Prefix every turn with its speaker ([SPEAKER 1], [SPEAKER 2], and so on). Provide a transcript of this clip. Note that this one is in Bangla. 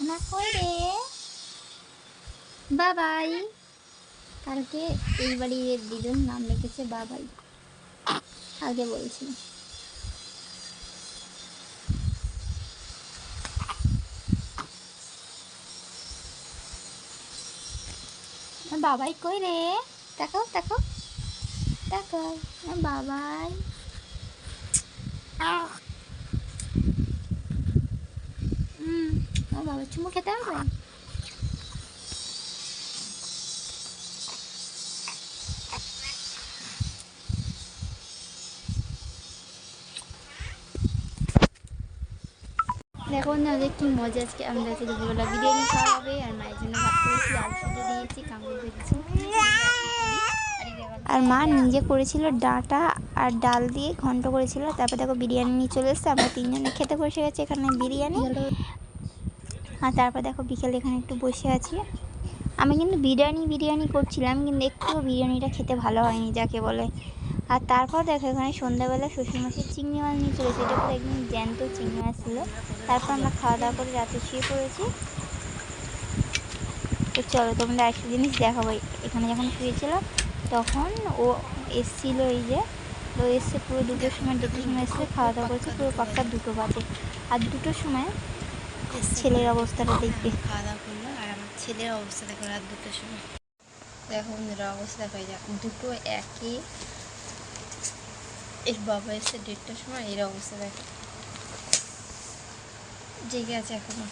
[SPEAKER 1] না কই বাবাই। কালকে এই বাড়ির দিদুর নাম লিখেছে বাবাই। আগে বলছি। বাবাই কই রে? তাকাও তাকাও আমার বাবাই। আহ। বাবার চুমু খেতে হবে? দেখো না ওদের কি মজা আজকে। আমরা আজকে দুপুরবেলা বিরিয়ানি খাওয়া হবে, আর মায়ের জন্য ভাত করেছি, আলু দিয়েছি। আর মা নিজে করেছিল ডাঁটা আর ডাল দিয়ে ঘন্ট করেছিল। তারপর দেখো বিরিয়ানি নিয়ে চলে এসছে, আমরা তিনজনে খেতে বসে গেছি এখানে বিরিয়ানি। আর তারপর দেখো বিকেলে এখানে একটু বসে আছি। আমি কিন্তু বিরিয়ানি বিরিয়ানি করছিলাম, কিন্তু একটুও বিরিয়ানিটা খেতে ভালো হয়নি, যাকে বলে। আর তারপর দেখো এখানে সন্ধ্যাবেলা শ্বশুরমশাই চিংড়ি মাছ নিয়ে চলেছে, এটা পুরো একদম জ্যান্ত চিংড়ি মাছ ছিল। তারপর আমরা খাওয়া দাওয়া করে রাতে শুয়ে পড়েছি। তো চলো তোমাদের আরেকটা জিনিস দেখাবো। এখানে যখন শুয়েছিলাম তখন ও এসছিল এই যে, তো এসছে পুরো দুটোর সময় দুটোর সময় এসে খাওয়া দাওয়া করেছে, পুরো পাক্কা দুটো বাজে। আর দুটোর সময় ছেলের অবস্থাটা দেখবে।
[SPEAKER 2] খাওয়া দাওয়া করল, আর আমার ছেলের অবস্থা দেখো রাত দুটোর সময়। দেখো বন্ধুরা, অবস্থা দেখো যাক দুটো একই। এর বাবা এসে দেড়টার সময় এর অবস্থা দেখো। জেগে আছে এখনও।